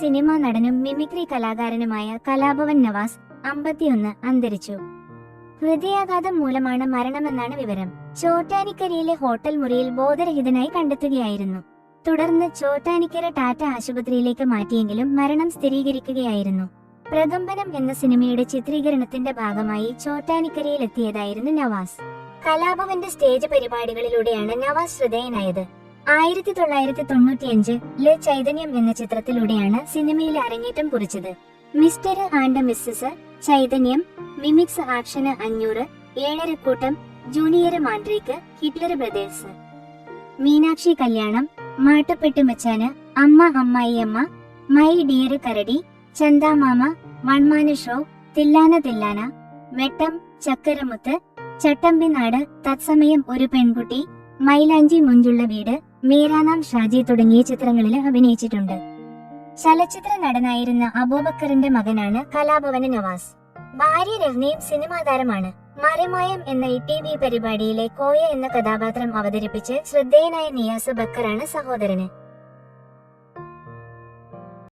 Cinema നടനും mimicry കലാകാരനുമായ കലാഭവൻ നവാസ് അമ്പത്തിയൊന്ന് അന്തരിച്ചു. ഹൃദയാഘാതം മൂലമാണ് മരണമെന്നാണ് വിവരം. ചോട്ടാനിക്കരയിലെ ഹോട്ടൽ മുറിയിൽ ബോധരഹിതനായി കണ്ടെത്തുകയായിരുന്നു. തുടർന്ന് ചോട്ടാനിക്കര ടാറ്റ ആശുപത്രിയിലേക്ക് മാറ്റിയെങ്കിലും മരണം സ്ഥിരീകരിക്കുകയായിരുന്നു. പ്രകമ്പനം എന്ന സിനിമയുടെ ചിത്രീകരണത്തിന്റെ ഭാഗമായി ചോട്ടാനിക്കരയിൽ എത്തിയതായിരുന്നു നവാസ്. കലാഭവന്റെ സ്റ്റേജ് പരിപാടികളിലൂടെയാണ് നവാസ് ശ്രദ്ധേയനായത് ആയിരത്തി തൊള്ളായിരത്തി തൊണ്ണൂറ്റിയഞ്ച് ലെ ചൈതന്യം എന്ന ചിത്രത്തിലൂടെയാണ് സിനിമയിൽ അരങ്ങേറ്റം കുറിച്ചത്. Mister and missus Chaithanyam mimics action അഞ്ഞൂറ് Ezharakoottam junior mandrake Hitler brothers. Meenakshi Kalyanam Mattupetti Machan Amma Ammayiyamma my dear Karadi Chandamama one man show Thillana Thillana Vettam Chakkaramuthu Chattambinadu Thalsamayam Oru Penkutty മൈലാഞ്ചി മുഞ്ചുള്ള വീട് മീരാനാം ഷാജി തുടങ്ങിയ ചിത്രങ്ങളിൽ അഭിനയിച്ചിട്ടുണ്ട്. ചലച്ചിത്ര നടനായിരുന്ന അബൂബക്കറിന്റെ മകനാണ് കലാഭവന നവാസ്. ഭാര്യ രഹ്നയും സിനിമാ താരമാണ്. മരമായം എന്ന ഇ ടി വി പരിപാടിയിലെ കോയ എന്ന കഥാപാത്രം അവതരിപ്പിച്ച് ശ്രദ്ധേയനായ നിയാസ് ബക്കറാണ് സഹോദരന്.